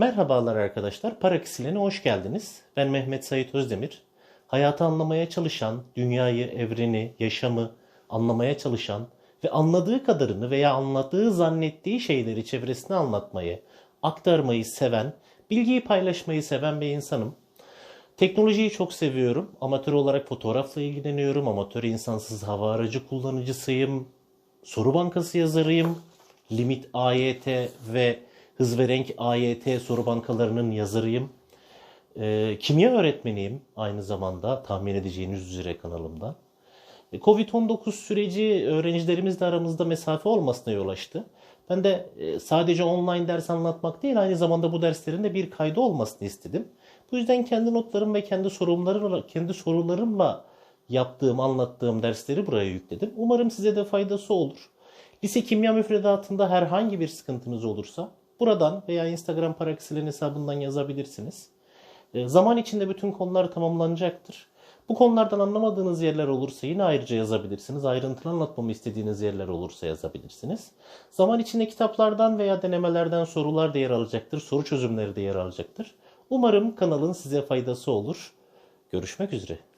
Merhabalar arkadaşlar, Paraksilen'e hoş geldiniz. Ben Mehmet Sait Özdemir. Hayatı anlamaya çalışan, dünyayı, evreni, yaşamı anlamaya çalışan ve anladığı kadarını veya anladığı zannettiği şeyleri çevresine anlatmayı, aktarmayı seven, bilgiyi paylaşmayı seven bir insanım. Teknolojiyi çok seviyorum. Amatör olarak fotoğrafla ilgileniyorum. Amatör insansız hava aracı kullanıcısıyım. Soru bankası yazarıyım. Limit AYT ve hız ve renk AYT soru bankalarının yazarıyım. Ee, kimya öğretmeniyim aynı zamanda tahmin edeceğiniz üzere kanalımda. E, Covid-19 süreci öğrencilerimizle aramızda mesafe olmasına yol açtı. Ben de e, sadece online ders anlatmak değil aynı zamanda bu derslerin de bir kaydı olmasını istedim. Bu yüzden kendi notlarım ve kendi sorunlarımla, kendi sorularımla yaptığım, anlattığım dersleri buraya yükledim. Umarım size de faydası olur. Lise kimya müfredatında herhangi bir sıkıntınız olursa buradan veya Instagram Paraksilen hesabından yazabilirsiniz. E, Zaman içinde bütün konular tamamlanacaktır. Bu konulardan anlamadığınız yerler olursa yine ayrıca yazabilirsiniz. Ayrıntılı anlatmamı istediğiniz yerler olursa yazabilirsiniz. Zaman içinde kitaplardan veya denemelerden sorular da yer alacaktır. Soru çözümleri de yer alacaktır. Umarım kanalın size faydası olur. Görüşmek üzere.